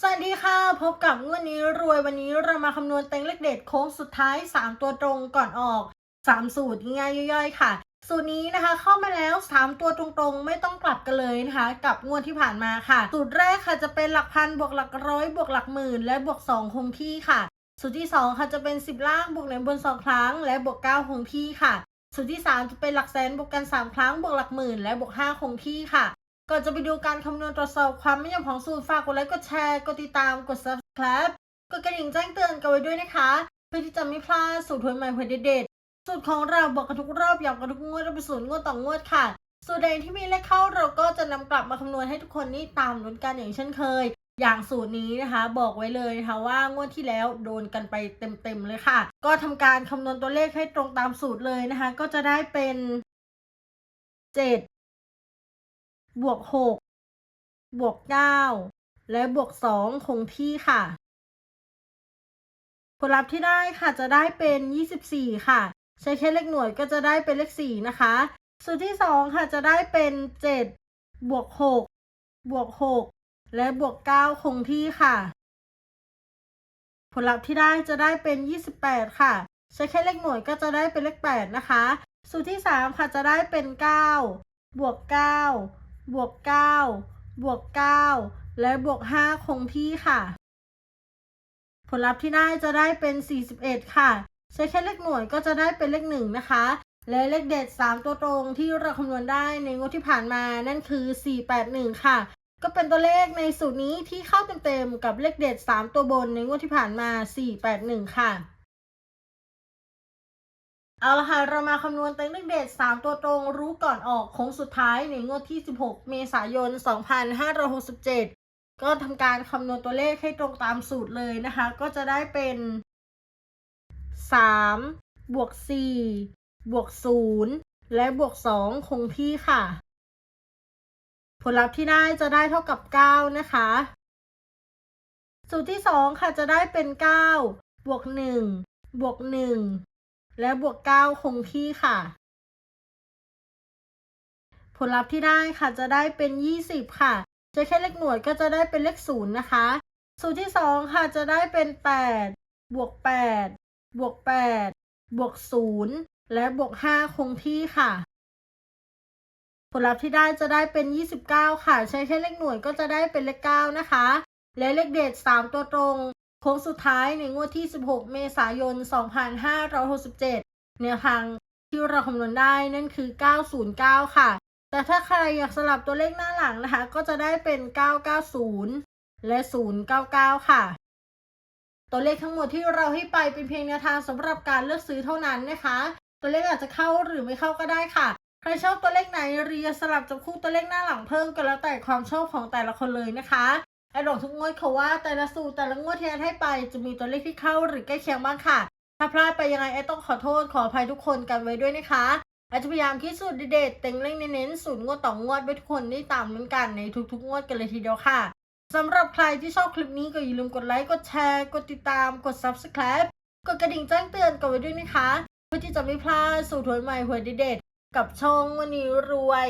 สวัสดีค่ะ พบกับงวดนี้รวยวันนี้เรามาคำนวณเต็งเลขเด็ดโค้งสุดท้าย 3 ตัวตรงก่อนออก 3 สูตรง่ายๆย่อยๆ ค่ะ สูตรนี้นะคะเข้ามาแล้ว 3 ตัวตรงๆ ไม่ต้องกลับกันเลยนะคะ กับงวดที่ผ่านมาค่ะ สูตรแรกค่ะจะเป็นหลักพันบวกหลักร้อยบวกหลักหมื่น และบวก 2 คงที่ค่ะ สูตรที่ 2 ค่ะจะเป็น 10 ล่างบวกหนึ่งบน 2 ครั้ง และบวก 9 คงที่ค่ะ สูตรที่ 3 จะเป็นหลักแสนบวกกัน 3 ครั้งบวกหลักหมื่น และบวก 5 คงที่ค่ะ ก่อนจะไปดูการคำนวณตรวจสอบความไม่ยอมของสูตรฝากกดไลค์กดแชร์กดติดตามกด subscribe กดกระดิ่งแจ้งเตือนกันไว้ด้วยนะคะ เพื่อที่จะไม่พลาดสูตรหวยใหม่หวยเด็ดๆสูตรของเราบอกกันทุกรอบย้ำกันทุกงวดเราเป็นสูตรงวดต่องวดค่ะ สูตรใดที่มีเลขเข้าเราก็จะนำกลับมาคำนวณให้ทุกคนนี่ตามลุ้นกันอย่างเช่นเคย อย่างสูตรนี้นะคะ บอกไว้เลยนะคะว่างวดที่แล้วโดนกันไปเต็มๆเลยค่ะ ก็ทำการคำนวณตัวเลขให้ตรงตามสูตรเลยนะคะ ก็จะได้เป็นเจ็ด บวกหกบวก9และบวก2คงที่ค่ะ ผลลัพธ์ที่ได้ค่ะจะได้เป็น24ค่ะ ใช้แค่เลขหน่วยก็จะได้เป็นเลข4นะคะสูตรที่2ค่ะจะได้เป็น7บวก6บวก6และบวก9คงที่ค่ะ ผลลัพธ์ที่ได้จะได้เป็น28ค่ะ ใช้แค่เลขหน่วยก็จะได้เป็นเลข8นะคะ สูตรที่3ค่ะจะได้เป็น9บวก9 บวก9บวก9และบวก5คงที่ค่ะ ผลลัพธ์ที่ได้จะได้เป็น41ค่ะ ใช้แค่เลขหน่วยก็จะได้เป็นเลข1นะคะ และเลขเด็ด3ตัวตรงที่เราคำนวณได้ในงวดที่ผ่านมานั่นคือ481ค่ะก็เป็นตัวเลขในสูตรนี้ที่เข้าเต็มๆกับเลขเด็ด 3 ตัวบนในงวดที่ผ่านมา 481 ค่ะ เอาละค่ะ เรามาคำนวณเต็งเลขเด็ด3 ตัวตรงรู้ก่อนออกโค้งสุดท้ายในงวดที่ 16 เมษายน 2567 ก็ทำการคำนวณตัวเลขให้ตรงตามสูตรเลยนะคะ ก็จะได้เป็น 3 บวก 4 บวก 0 และบวก 2 คงที่ค่ะ ผลลัพธ์ที่ได้จะได้เท่ากับ 9 นะคะ สูตรที่ 2 ค่ะจะได้เป็น 9 บวก 1 บวก 1 และบวก 9 คงที่ค่ะ ผลลัพธ์ที่ได้ค่ะจะได้เป็น 20 ค่ะ จะแค่เลขหน่วยก็จะได้เป็นเลข0นะคะสูตรที่ 2 ค่ะจะได้เป็น 8 บวก 8 บวก 8 บวก 0 และบวก 5 คงที่ค่ะ ผลลัพธ์ที่ได้จะได้เป็น 29 ค่ะ ใช้แค่เลขหน่วยก็จะได้เป็นเลข 9 นะคะ และเลขเด็ด 3 ตัวตรง โค้งสุดท้ายในงวดที่ 16 เมษายน 2567แนวทางที่เราคำนวณได้นั่นคือ 909 ค่ะ แต่ถ้าใครอยากสลับตัวเลขหน้าหลังนะคะ ก็จะได้เป็น 990 และ 099 ค่ะ ตัวเลขทั้งหมดที่เราให้ไปเป็นเพียงแนวทางสำหรับการเลือกซื้อเท่านั้นนะคะ ตัวเลขอาจจะเข้าหรือไม่เข้าก็ได้ค่ะ ใครชอบตัวเลขไหนเรียสลับจับคู่ตัวเลขหน้าหลังเพิ่มก็แล้วแต่ความชอบของแต่ละคนเลยนะคะ ไอ้ดอกทุกงวดเขาว่าแต่ละสูตรแต่ละงวดที่แอดให้ไปจะมีตัวเลขที่เข้าหรือใกล้เคียงบ้างค่ะ ถ้าพลาดไปยังไงไอ้ต้องขอโทษขออภัยทุกคนกันไว้ด้วยนะคะอาจจะพยายามคิดสูตรเด็ดเต็งเล่งเน้นสูตรงวดต่องวดไว้ทุกคนได้ตามเหมือนกันในทุกๆงวดกันเลยทีเดียวค่ะสำหรับใครที่ชอบคลิปนี้ก็อย่าลืมกดไลค์กดแชร์กดติดตามกด subscribe กดกระดิ่งแจ้งเตือนกันไว้ด้วยนะคะ เพื่อที่จะไม่พลาดสูตรหวยใหม่หวยเด็ดๆกับช่องวันนี้รวย